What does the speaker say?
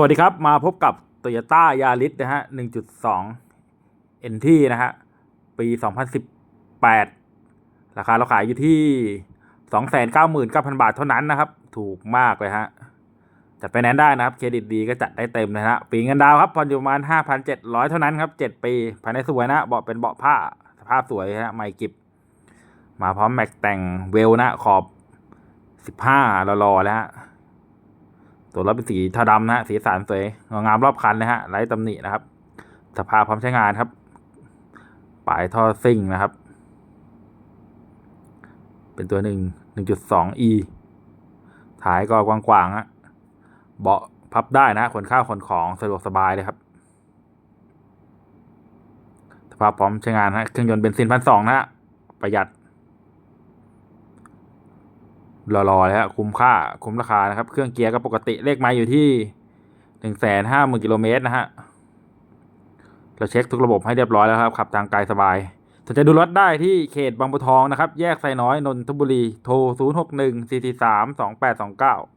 วัสดีครับ มาพบกับ Toyota Yaris นะฮะ 1.2 NT นะฮะ ปี 2018 ราคาเราขายอยู่ที่ 299,000 บาทเท่านั้นนะครับ ถูกมากเลยฮะ จัดไปแนนได้นะครับ เครดิตดีก็จัดได้เต็มนะฮะ ปีเงินดาวครับผ่อนอยู่ประมาณ 5,700 เท่านั้นครับ 7 ปี ภายในสวยนะ เบาะเป็นเบาะผ้า สภาพสวยฮะใหม่กิบ มาพร้อมแม็กแต่งเวลนะ ขอบ 15รอๆแล้วฮะ ตัวรถเป็นสีเทาดำนะฮะสีสันสวยงามรอบคันนะฮะไร้ตำหนินะครับ สภาพพร้อมใช้งานครับปลายท่อซิ่งนะครับ เป็นตัวหนึ่งหนึ่งจุดสอง e ถ่ายก็กว้างๆฮะเบาะพับได้นะฮะขนข้าวขนของสะดวกสบายเลยครับ สภาพพร้อมใช้งานฮะเครื่องยนต์เบนซินพันสองนะฮะประหยัด รอๆเลยฮะคุ้มค่าคุ้มราคานะครับ เครื่องเกียร์ก็ปกติเลขไม้อยู่ที่หนึ่งแสนห้าหมื่นกิโลเมตรนะฮะเราเช็คทุกระบบให้เรียบร้อยแล้วครับขับทางไกลสบายสนใจดูรถได้ที่เขตบางบัวทองนะครับ แยกไซน้อย นนทบุรี โทร 0 6 1 4 4 3 2 8 2 9